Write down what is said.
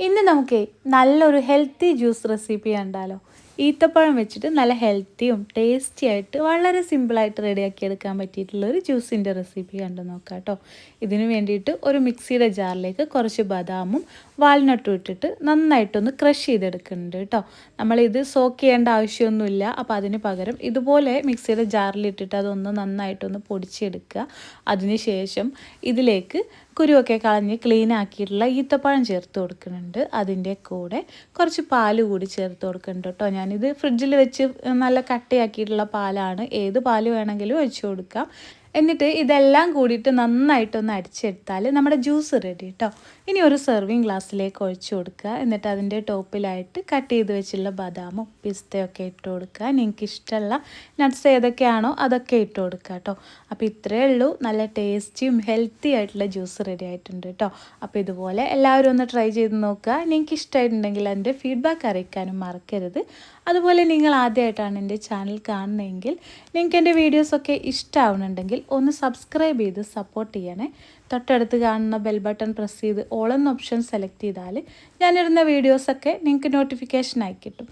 ഇന്ന് നമുക്ക് നല്ലൊരു ഹെൽത്തി ജ്യൂസ് റെസിപ്പി കണ്ടാലോ. ഈത്തപ്പഴം വെച്ചിട്ട് നല്ല ഹെൽത്തിയും ടേസ്റ്റി ആയിട്ട് വളരെ സിമ്പിളായിട്ട് റെഡിയാക്കി എടുക്കാൻ പറ്റിയിട്ടുള്ള ഒരു ജ്യൂസിന്റെ റെസിപ്പി കണ്ടു നോക്കാം കേട്ടോ. ഇതിന് വേണ്ടിയിട്ട് ഒരു മിക്സിയുടെ ജാറിലേക്ക് കുറച്ച് ബദാമും വാൽനട്ടും ഇട്ടിട്ട് നന്നായിട്ടൊന്ന് ക്രഷ് ചെയ്തെടുക്കുന്നുണ്ട് കേട്ടോ. നമ്മളിത് സോക്ക് ചെയ്യേണ്ട ആവശ്യമൊന്നുമില്ല. അപ്പോൾ അതിന് പകരം ഇതുപോലെ മിക്സിയുടെ ജാറിലിട്ടിട്ട് അതൊന്ന് നന്നായിട്ടൊന്ന് പൊടിച്ചെടുക്കുക. അതിന് ശേഷം ഇതിലേക്ക് കുരുവൊക്കെ കളഞ്ഞ് ക്ലീൻ ആക്കിയിട്ടുള്ള ഈത്തപ്പഴം ചേർത്ത് കൊടുക്കുന്നുണ്ട്. അതിന്റെ കൂടെ കുറച്ച് പാൽ കൂടി ചേർത്ത് കൊടുക്കുന്നുണ്ട് കേട്ടോ. ഞാനിത് ഫ്രിഡ്ജിൽ വെച്ച് നല്ല കട്ടയാക്കിയിട്ടുള്ള പാലാണ്. ഏത് പാൽ വേണമെങ്കിലും വെച്ച് കൊടുക്കാം. എന്നിട്ട് ഇതെല്ലാം കൂടിയിട്ട് നന്നായിട്ടൊന്ന് അടിച്ചെടുത്താൽ നമ്മുടെ ജ്യൂസ് റെഡി കേട്ടോ ഇനി ഒരു സെർവിങ് ഗ്ലാസ്സിലേക്ക് ഒഴിച്ചു കൊടുക്കുക. എന്നിട്ട് അതിന്റെ ടോപ്പിലായിട്ട് കട്ട് ചെയ്ത് വെച്ചുള്ള ബദാമും പിസ്തയൊക്കെ ഇട്ട് കൊടുക്കുക. നിങ്ങൾക്ക് ഇഷ്ടമുള്ള നട്ട്സ് ഏതൊക്കെയാണോ അതൊക്കെ ഇട്ട് കൊടുക്കുക കേട്ടോ അപ്പോൾ ഇത്രയേ ഉള്ളൂ. നല്ല ടേസ്റ്റിയും ഹെൽത്തി ആയിട്ടുള്ള ജ്യൂസ് റെഡി ആയിട്ടുണ്ട് കേട്ടോ അപ്പോൾ ഇതുപോലെ എല്ലാവരും ഒന്ന് ട്രൈ ചെയ്ത് നോക്കുക. നിങ്ങൾക്ക് ഇഷ്ടമായിട്ടുണ്ടെങ്കിൽ എന്റെ ഫീഡ്ബാക്ക് അറിയിക്കാനും മറക്കരുത്. അതുപോലെ നിങ്ങൾ ആദ്യമായിട്ടാണ് എന്റെ ചാനൽ കാണുന്നതെങ്കിൽ നിങ്ങൾക്ക് എന്റെ വീഡിയോസൊക്കെ ഇഷ്ടമാവുന്നുണ്ടെങ്കിൽ ഒന്ന് സബ്സ്ക്രൈബ് ചെയ്ത് സപ്പോർട്ട് ചെയ്യണേ. തൊട്ടടുത്ത് കാണുന്ന ബെൽ ബട്ടൺ പ്രസ് ചെയ്ത് ഓൾ എന്ന ഓപ്ഷൻ സെലക്ട് ചെയ്താൽ ഞാനിടുന്ന വീഡിയോസൊക്കെ നിങ്ങൾക്ക് നോട്ടിഫിക്കേഷൻ ആയി കിട്ടും.